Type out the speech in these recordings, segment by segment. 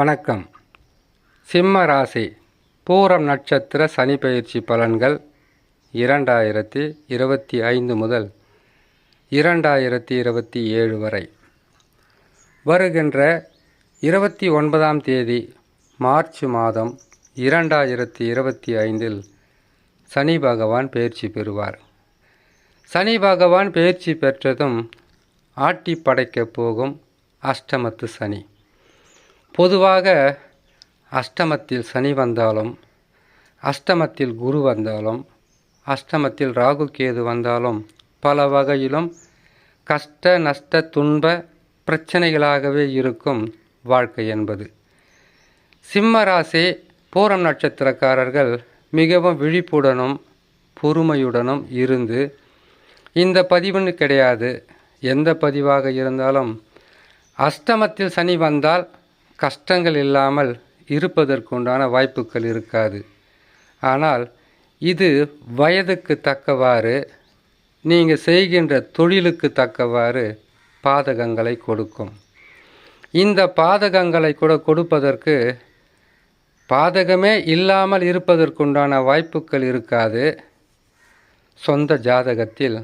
வணக்கம். சிம்ம ராசி. பூரம் நட்சத்திர சனி பயிற்சி பலன்கள் இரண்டாயிரத்தி இருபத்தி ஐந்து முதல் இரண்டாயிரத்தி இருபத்தி ஏழு வரை. வருகின்ற இருபத்தி ஒன்பதாம் தேதி மார்ச் மாதம் இரண்டாயிரத்தி இருபத்தி ஐந்தில் சனி பகவான் பயிற்சி பெறுவார். சனி பகவான் பயிற்சி பெற்றதும் ஆட்டி படைக்கப் போகும் அஷ்டமத்து சனி. பொதுவாக அஷ்டமத்தில் சனி வந்தாலும் அஷ்டமத்தில் குரு வந்தாலும் அஷ்டமத்தில் ராகு கேது வந்தாலும் பல வகையிலும் கஷ்ட நஷ்ட துன்ப பிரச்சனைகளாகவே இருக்கும் வாழ்க்கை என்பது. சிம்ம ராசி பூரம் நட்சத்திரக்காரர்கள் மிகவும் விழிப்புடனும் பொறுமையுடனும் இருந்து இந்த பதிவுன்னு கிடையாது. எந்த பதிவாக இருந்தாலும் அஷ்டமத்தில் சனி வந்தால் கஷ்டங்கள் இல்லாமல் இருப்பதற்குண்டான வாய்ப்புகள் இருக்காது. ஆனால் இது வயதுக்கு தக்கவாறு நீங்கள் செய்கின்ற தொழிலுக்கு தக்கவாறு பாதகங்களை கொடுக்கும். இந்த பாதகங்களை கூட கொடுப்பதற்கு பாதகமே இல்லாமல் இருப்பதற்குண்டான வாய்ப்புகள் இருக்காது. சொந்த ஜாதகத்தில்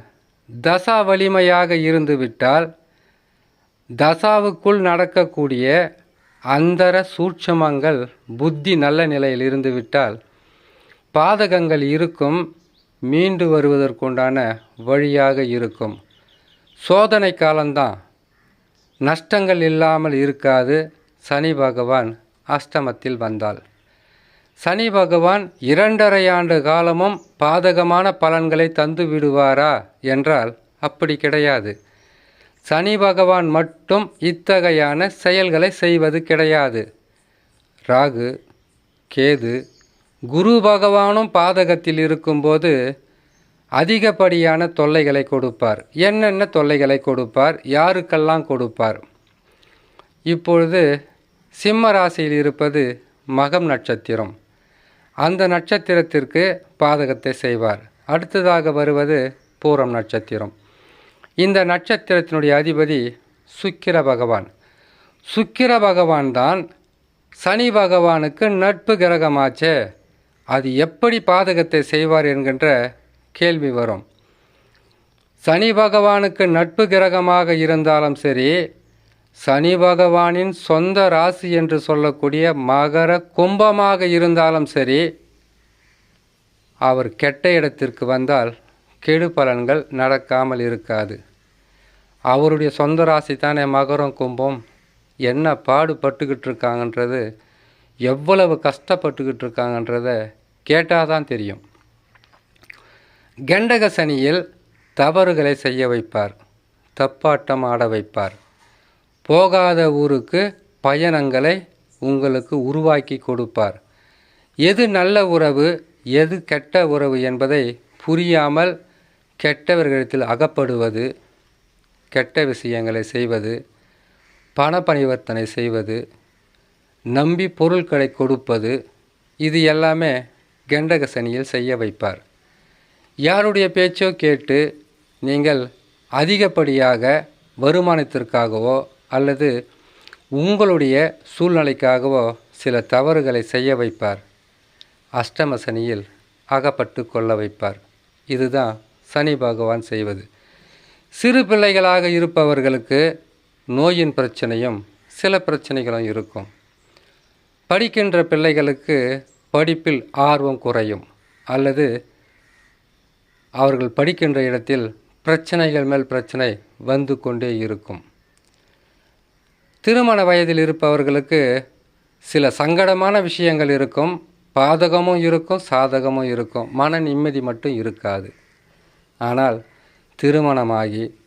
தசா வலிமையாக இருந்துவிட்டால் தசாவுக்குள் நடக்கக்கூடிய அந்தர சூட்சமங்கள் புத்தி நல்ல நிலையில் இருந்துவிட்டால் பாதகங்கள் இருக்கும் மீண்டு வருவதற்குண்டான வழியாக இருக்கும். சோதனை காலம்தான். நஷ்டங்கள் இல்லாமல் இருக்காது. சனி பகவான் அஷ்டமத்தில் வந்தால். சனி பகவான் இரண்டரை ஆண்டு காலமும் பாதகமான பலன்களை தந்து விடுவாரா என்றால் அப்படி கிடையாது. சனி பகவான் மட்டும் இத்தகையான செயல்களை செய்வது கிடையாது. ராகு கேது குரு பகவானும் பாதகத்தில் இருக்கும்போது அதிகப்படியான தொல்லைகளை கொடுப்பார். என்னென்ன தொல்லைகளை கொடுப்பார்? யாருக்கெல்லாம் கொடுப்பார்? இப்பொழுது சிம்ம ராசியில் இருப்பது மகம் நட்சத்திரம். அந்த நட்சத்திரத்திற்கு பாதகத்தை செய்வார். அடுத்ததாக வருவது பூரம் நட்சத்திரம். இந்த நட்சத்திரத்தினுடைய அதிபதி சுக்கிர பகவான். சுக்கிர பகவான் தான் சனி பகவானுக்கு நட்பு கிரகமாச்சே. அது எப்படி பாதகத்தை செய்வார் என்கின்ற கேள்வி வரும். சனி பகவானுக்கு நட்பு கிரகமாக இருந்தாலும் சரி சனி பகவானின் சொந்த ராசி என்று சொல்லக்கூடிய மகர கும்பமாக இருந்தாலும் சரி அவர் கெட்ட இடத்திற்கு வந்தால் கெடு பலன்கள் நடக்காமல் இருக்காது. அவருடைய சொந்த ராசி தானே மகரம் கும்பம். என்ன பாடுபட்டுக்கிட்டு இருக்காங்கன்றது எவ்வளவு கஷ்டப்பட்டுக்கிட்டு இருக்காங்கன்றத கேட்டால் தான் தெரியும். கெண்டக சனியில் தவறுகளை செய்ய வைப்பார். தப்பாட்டம் ஆட வைப்பார். போகாத ஊருக்கு பயணங்களை உங்களுக்கு உருவாக்கி கொடுப்பார். எது நல்ல உறவு எது கெட்ட உறவு என்பதை புரியாமல் கெட்டவர்களிடத்தில் அகப்படுவது கெட்ட விஷயங்களை செய்வது பண பரிவர்த்தனை செய்வது நம்பி பொருட்களை கொடுப்பது இது எல்லாமே கெண்டக சனியில் செய்ய வைப்பார். யாருடைய பேச்சோ கேட்டு நீங்கள் அதிகப்படியாக வருமானத்திற்காகவோ அல்லது உங்களுடைய சூழ்நிலைக்காகவோ சில தவறுகளை செய்ய வைப்பார். அஷ்டம சனியில் அகப்பட்டு கொள்ள வைப்பார். இதுதான் சனி பகவான் செய்வது. சிறு பிள்ளைகளாக இருப்பவர்களுக்கு நோயின் பிரச்சனையும் சில பிரச்சனைகளும் இருக்கும். படிக்கின்ற பிள்ளைகளுக்கு படிப்பில் ஆர்வம் குறையும். அல்லது அவர்கள் படிக்கின்ற இடத்தில் பிரச்சனைகள் மேல் பிரச்சனை வந்து கொண்டே இருக்கும். திருமண வயதில் இருப்பவர்களுக்கு சில சங்கடமான விஷயங்கள் இருக்கும். பாதகமும் இருக்கும் சாதகமும் இருக்கும். மன நிம்மதி மட்டும் இருக்காது. ஆனால் திருமணமாகி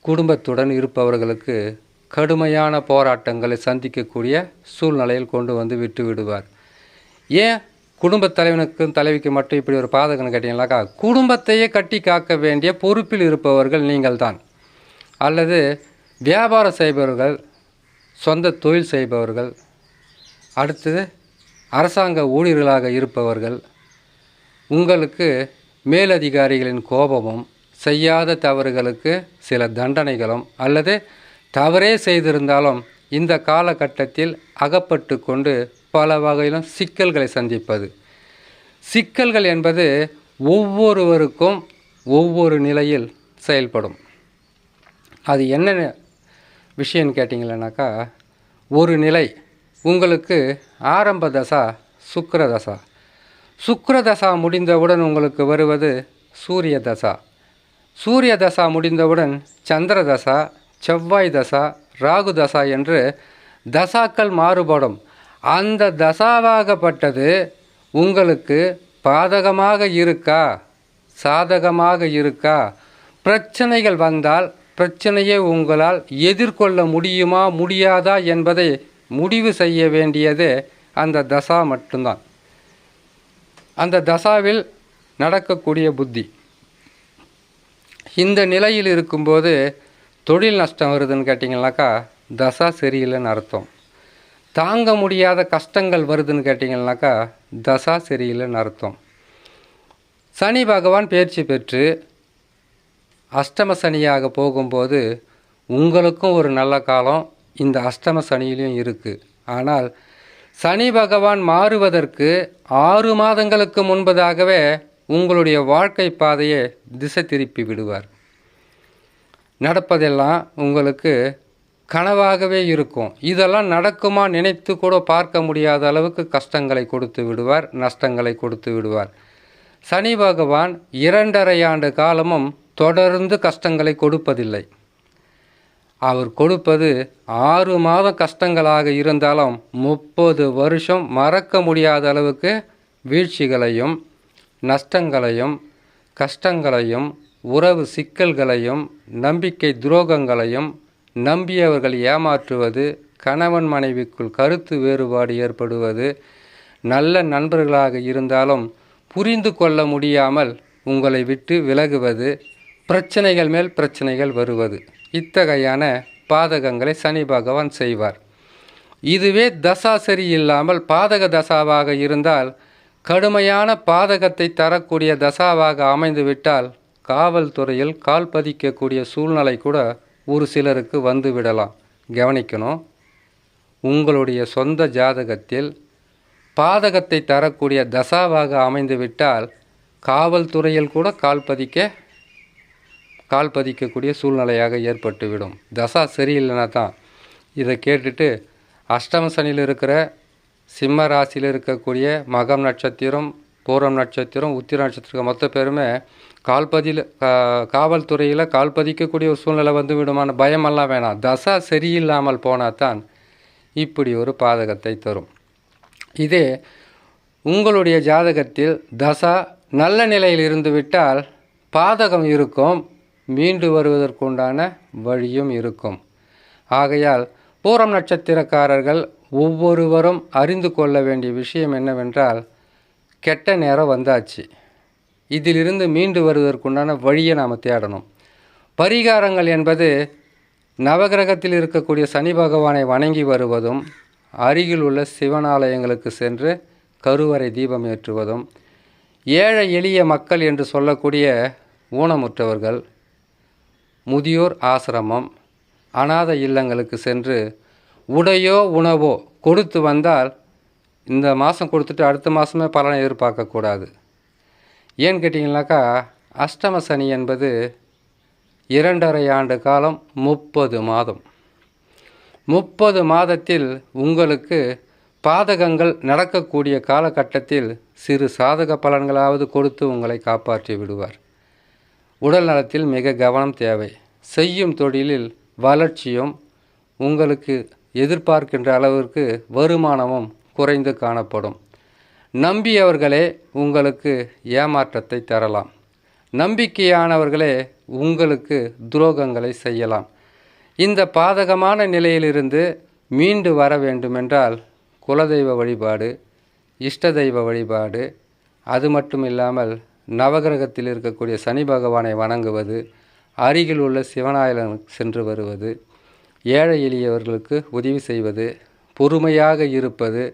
குடும்பத்துடன் இருப்பவர்களுக்கு கடுமையான போராட்டங்களை சந்திக்கக்கூடிய சூழ்நிலையில் கொண்டு வந்து விட்டு விடுவார். ஏன்? குடும்பத் தலைவனுக்கும் தலைவிக்கு மட்டும் இப்படி ஒரு பாதகம்னு கேட்டீங்களாக்கா குடும்பத்தையே கட்டி காக்க வேண்டிய பொறுப்பில் இருப்பவர்கள் நீங்கள்தான். அல்லது வியாபாரம் செய்பவர்கள் சொந்த தொழில் செய்பவர்கள் அடுத்தது அரசாங்க ஊழியர்களாக இருப்பவர்கள் உங்களுக்கு மேலதிகாரிகளின் கோபமும் செய்யாத தவறுகளுக்கு சில தண்டனைகளும் அல்லது தவறே செய்திருந்தாலும் இந்த காலகட்டத்தில் அகப்பட்டு கொண்டு பல வகையிலும் சிக்கல்களை சந்திப்பது. சிக்கல்கள் என்பது ஒவ்வொருவருக்கும் ஒவ்வொரு நிலையில் செயல்படும். அது என்ன விஷயம்னு கேட்டிங்களேனாக்கா ஒரு நிலை உங்களுக்கு ஆரம்ப தசா சுக்கர தசா. சுக்ரதசா முடிந்தவுடன் உங்களுக்கு வருவது சூரிய தசா சூரிய தசா முடிந்தவுடன் சந்திர தசா செவ்வாய் தசா ராகு தசா என்று தசாக்கள் மாறுபடும். அந்த தசாவாகப்பட்டது உங்களுக்கு பாதகமாக இருக்கா? சாதகமாக இருக்கா? பிரச்சனைகள் வந்தால் பிரச்சனையை உங்களால் எதிர்கொள்ள முடியுமா முடியாதா என்பதை முடிவு செய்ய வேண்டியது அந்த தசா மட்டும்தான். அந்த தசாவில் நடக்கக்கூடிய புத்தி. இந்த நிலையில் இருக்கும்போது தொழில் நஷ்டம் வருதுன்னு கேட்டிங்கனாக்கா தசா சரியில்லைன்னு அர்த்தம். தாங்க முடியாத கஷ்டங்கள் வருதுன்னு கேட்டிங்கனாக்கா தசா சரியில்லைன்னு அர்த்தம். சனி பகவான் பயிற்சி பெற்று அஷ்டம சனியாக போகும்போது உங்களுக்கும் ஒரு நல்ல காலம் இந்த அஷ்டம சனியிலையும் இருக்குது ஆனால் சனி பகவான் மாறுவதற்கு ஆறு மாதங்களுக்கு முன்பதாகவே உங்களுடைய வாழ்க்கை பாதையை திசை திருப்பி விடுவார். நடப்பதெல்லாம் உங்களுக்கு கனவாகவே இருக்கும். இதெல்லாம் நடக்குமா நினைத்து கூட பார்க்க முடியாத அளவுக்கு கஷ்டங்களை கொடுத்து விடுவார் நஷ்டங்களை கொடுத்து விடுவார். சனி பகவான் இரண்டரை ஆண்டு காலமும் தொடர்ந்து கஷ்டங்களை கொடுப்பதில்லை. அவர் கொடுப்பது ஆறு மாத கஷ்டங்களாக இருந்தாலும் முப்பது வருஷம் மறக்க முடியாத அளவுக்கு வீழ்ச்சிகளையும் நஷ்டங்களையும் கஷ்டங்களையும் உறவு சிக்கல்களையும் நம்பிக்கை துரோகங்களையும் நம்பியவர்கள் ஏமாற்றுவது கணவன் மனைவிக்குள் கருத்து வேறுபாடு ஏற்படுவது நல்ல நண்பர்களாக இருந்தாலும் புரிந்து கொள்ள முடியாமல் உங்களை விட்டு விலகுவது பிரச்சனைகள் மேல் பிரச்சனைகள் வருவது. இத்தகையான பாதகங்களை சனி பகவான் செய்வார். இதுவே தசா சரியில்லாமல் பாதக தசாவாக இருந்தால் கடுமையான பாதகத்தை தரக்கூடிய தசாவாக அமைந்துவிட்டால் காவல்துறையில் கால் பதிக்கக்கூடிய சூழ்நிலை கூட ஒரு சிலருக்கு வந்துவிடலாம். கவனிக்கணும். உங்களுடைய சொந்த ஜாதகத்தில் பாதகத்தை தரக்கூடிய தசாவாக அமைந்துவிட்டால் காவல்துறையில் கூட கால் பதிக்க கால் பதிக்கக்கூடிய சூழ்நிலையாக ஏற்பட்டுவிடும். தசா சரியில்லைனா தான் இதை கேட்டுட்டு அஷ்டம சனியில் இருக்கிற சிம்ம ராசியில் இருக்கக்கூடிய மகம் நட்சத்திரம் பூரம் நட்சத்திரம் உத்திர நட்சத்திரம் மொத்த பேருமே கால்பதியில் காவல்துறையில் கால் பதிக்கக்கூடிய ஒரு சூழ்நிலை வந்து விடுமான பயமெல்லாம் வேணாம். தசா சரியில்லாமல் போனால் தான் இப்படி ஒரு பாதகத்தை தரும். இதே உங்களுடைய ஜாதகத்தில் தசா நல்ல நிலையில் இருந்து விட்டால் பாதகம் இருக்கும். மீண்டு வருவதற்குண்டான வழியும் இருக்கும். ஆகையால் பூரம் நட்சத்திரக்காரர்கள் ஒவ்வொருவரும் அறிந்து கொள்ள வேண்டிய விஷயம் என்னவென்றால் கெட்ட நேரம் வந்தாச்சு. இதிலிருந்து மீண்டு வருவதற்குண்டான வழியை நாம் தேடணும். பரிகாரங்கள் என்பது நவகிரகத்தில் இருக்கக்கூடிய சனி பகவானை வணங்கி வருவதும் அருகில் உள்ள சிவனாலயங்களுக்கு சென்று கருவறை தீபம் ஏற்றுவதும் ஏழை எளிய மக்கள் என்று சொல்லக்கூடிய ஊனமுற்றவர்கள் முதியோர் ஆசிரமம் அநாத இல்லங்களுக்கு சென்று உடையோ உணவோ கொடுத்து வந்தால் இந்த மாதம் கொடுத்துட்டு அடுத்த மாதமே பலனை எதிர்பார்க்கக்கூடாது. ஏன்னு கேட்டிங்கனாக்கா அஷ்டம சனி என்பது இரண்டரை ஆண்டு காலம் முப்பது மாதம். முப்பது மாதத்தில் உங்களுக்கு பாதகங்கள் நடக்கக்கூடிய காலகட்டத்தில் சிறு சாதக பலன்களாவது கொடுத்து உங்களை காப்பாற்றி விடுவார். உடல் நலத்தில் மிக கவனம் தேவை. செய்யும் தொழிலில் வளர்ச்சியும் உங்களுக்கு எதிர்பார்க்கின்ற அளவிற்கு வருமானமும் குறைந்து காணப்படும். நம்பியவர்களே உங்களுக்கு ஏமாற்றத்தை தரலாம். நம்பிக்கையானவர்களே உங்களுக்கு துரோகங்களை செய்யலாம். இந்த பாதகமான நிலையிலிருந்து மீண்டு வர வேண்டுமென்றால் குலதெய்வ வழிபாடு இஷ்ட தெய்வ வழிபாடு அது மட்டும் இல்லாமல் நவகிரகத்தில் இருக்கக்கூடிய சனி பகவானை வணங்குவது அருகில் உள்ள சிவனாயலன் சென்று வருவது ஏழை எளியவர்களுக்கு உதவி செய்வது பொறுமையாக இருப்பது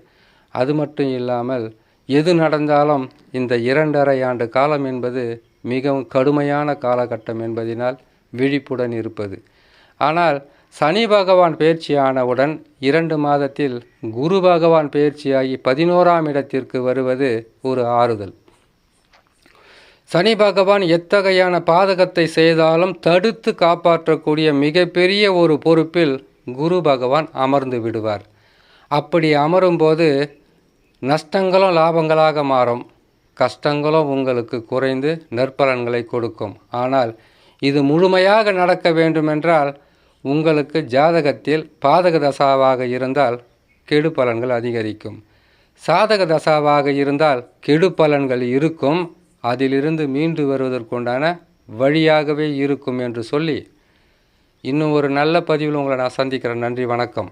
அது மட்டும் இல்லாமல் எது நடந்தாலும் இந்த இரண்டரை ஆண்டு காலம் என்பது மிகவும் கடுமையான காலகட்டம் என்பதினால் விழிப்புடன் இருப்பது. ஆனால் சனி பகவான் பயிற்சியானவுடன் இரண்டு மாதத்தில் குரு பகவான் பயிற்சியாகி பதினோராம் இடத்திற்கு வருவது ஒரு ஆறுதல். சனி பகவான் எத்தகையான பாதகத்தை செய்தாலும் தடுத்து காப்பாற்றக்கூடிய மிகப்பெரிய ஒரு பொறுப்பில் குரு பகவான் அமர்ந்து விடுவார். அப்படி அமரும்போது நஷ்டங்களும் லாபங்களாக மாறும். கஷ்டங்களும் உங்களுக்கு குறைந்து நற்பலன்களை கொடுக்கும். ஆனால் இது முழுமையாக நடக்க வேண்டுமென்றால் உங்களுக்கு ஜாதகத்தில் பாதக தசாவாக இருந்தால் கெடு பலன்கள் அதிகரிக்கும். சாதக தசாவாக இருந்தால் கெடு பலன்கள் இருக்கும். அதிலிருந்து மீண்டு வருவதற்குண்டான வழியாகவே இருக்கும் என்று சொல்லி இன்னும் ஒரு நல்ல பதிவில் உங்களை நான் சந்திக்கிறேன். நன்றி வணக்கம்.